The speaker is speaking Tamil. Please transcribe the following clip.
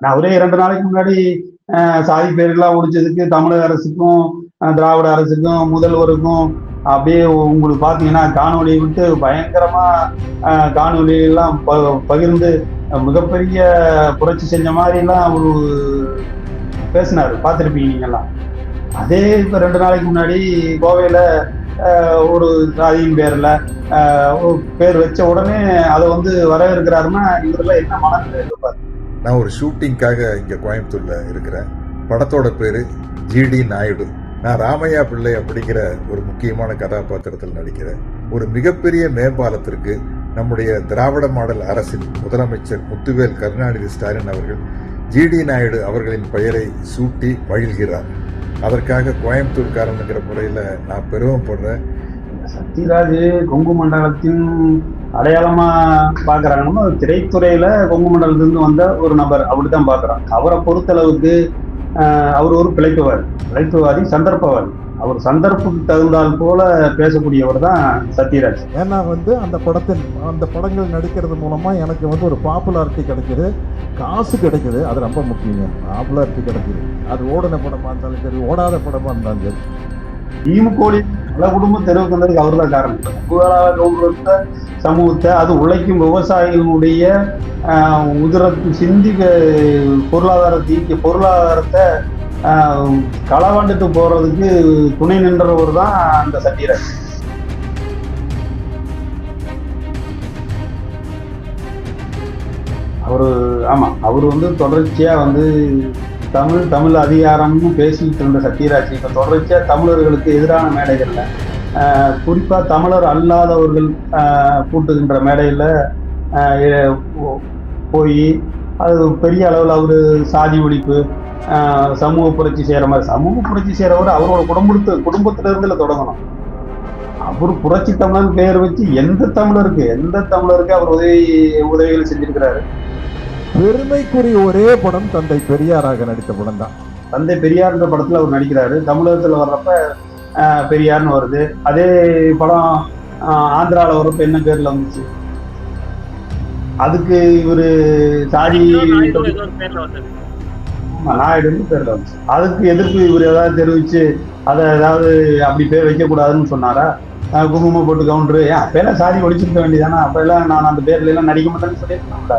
நான் அவரே இரண்டு நாளைக்கு முன்னாடி சாதி பேரெல்லாம் ஒழிச்சதுக்கு தமிழக அரசுக்கும் அஹ், திராவிட அரசுக்கும் முதல்வருக்கும் அப்படியே உங்களுக்கு பார்த்தீங்கன்னா காணொலியை விட்டு பயங்கரமா காணொலியெல்லாம் ப- பகிர்ந்து மிகப்பெரிய புரட்சி செஞ்ச மாதிரிலாம் ஒரு பேசினார். பார்த்துருப்பீங்க நீங்கள்லாம். அதே இப்போ ரெண்டு நாளைக்கு முன்னாடி கோவையில் ஒரு சாதியின் பேரில் பேர் வச்ச உடனே அதை வந்து வரவேற்கிறாருன்னா இவரெல்லாம் என்ன மனநிலை இருப்பார்? நான் ஒரு ஷூட்டிங்க்காக இங்கே கோயம்புத்தூரில் இருக்கிறேன். படத்தோட பேர் ஜிடி நாயுடு. நான் ராமையா பிள்ளை அப்படிங்கிற ஒரு முக்கியமான கதாபாத்திரத்தில் நடிக்கிறேன். ஒரு மிகப்பெரிய மேம்பாலத்திற்கு நம்முடைய திராவிட மாடல் அரசின் முதலமைச்சர் முத்துவேல் கருணாநிதி ஸ்டாலின் அவர்கள் ஜிடி நாயுடு அவர்களின் பெயரை சூட்டி மகிழ்கிறார். அதற்காக கோயம்புத்தூர்காரனுங்கிற முறையில் நான் பெருமைப்படுறேன் சத்யராஜ் கொங்கு மண்டலத்தின் அடையாளமா பாக்குறாங்கன்னா திரைத்துறையில கொங்கு மண்டலத்திலிருந்து வந்த ஒரு நபர் அப்படித்தான் பாக்குறான் அவரை பொறுத்தளவுக்கு அவர் ஒரு பிழைப்புவாதி. பிழைப்புவாதி சந்தர்ப்பவாதி. அவர் சந்தர்ப்பத்துக்கு தகுந்தால் போல பேசக்கூடியவர் தான் சத்யராஜ். ஏன்னா வந்து அந்த படத்தின் அந்த படங்கள் நடிக்கிறது மூலமா எனக்கு வந்து ஒரு பாப்புலாரிட்டி கிடைக்குது காசு கிடைக்குது. அது ரொம்ப முக்கியங்க. பாப்புலாரிட்டி கிடைக்குது. அது ஓடின படமா இருந்தாலும் சரி ஓடாத படமா இருந்தாலும் சரி. ஈமுக்கோழி பல குடும்பம் தெருவுக்கு வந்ததுக்கு அவர் தான் காரணம் சமூகத்தை அது உழைக்கும் விவசாயிகளுடைய ஆஹ், உதிரத்து சிந்தி பொருளாதாரத்தை பொருளாதாரத்தை ஆஹ், களவாண்டுட்டு போறதுக்கு துணை நின்றவர் தான் அந்த சத்யராஜ் அவரு ஆமா அவர் வந்து தொடர்ச்சியா வந்து தமிழ் தமிழ் அதிகாரம்னு பேசிட்டு இருந்த சத்யராஜ் இப்ப தொடர்ச்சியா தமிழர்களுக்கு எதிரான மேடைகள்ல ஆஹ், குறிப்பா தமிழர் அல்லாதவர்கள் கூட்டுகின்ற மேடையில போய் அது பெரிய அளவில் அவரு சாதி ஒழிப்பு சமூக புரட்சி செய்யற மாதிரி சமூக புரட்சி செய்யறவர் அவரோட குடும்பத்து குடும்பத்துல இருந்துல தொடங்கணும். அவர் புரட்சி தமிழர் பெயர் வச்சு எந்த தமிழருக்கு எந்த தமிழருக்கு அவர் உதவி உதவிகள் செஞ்சிருக்கிறாரு? பெருமைக்குரிய ஒரே படம் தந்தை பெரியாராக நடித்த படம் தான். தந்தை பெரியார்ன்ற படத்துல அவர் நடிக்கிறாரு. தமிழகத்துல வர்றப்ப பெரியார்னு வருது. அதே படம் ஆஹ், ஆந்திரால வரப்ப என்ன பேர்ல வந்துச்சு. அதுக்கு இவரு சாதி நாயுடு பேர்ல நாயுடுன்னு வந்துச்சு. அதுக்கு எதிர்ப்பு இவர் ஏதாவது தெரிவிச்சு அதை ஏதாவது அப்படி பேர் வைக்க கூடாதுன்னு சொன்னாரா குங்குமம் போட்டு கவுண்டரு. ஏன் அப்பெல்லாம் சாதி ஒழிச்சிருக்க வேண்டியதானே அப்ப எல்லாம் நான் அந்த பேர்ல எல்லாம் நடிக்க மாட்டேன்னு சொல்லியிருக்கேன்ல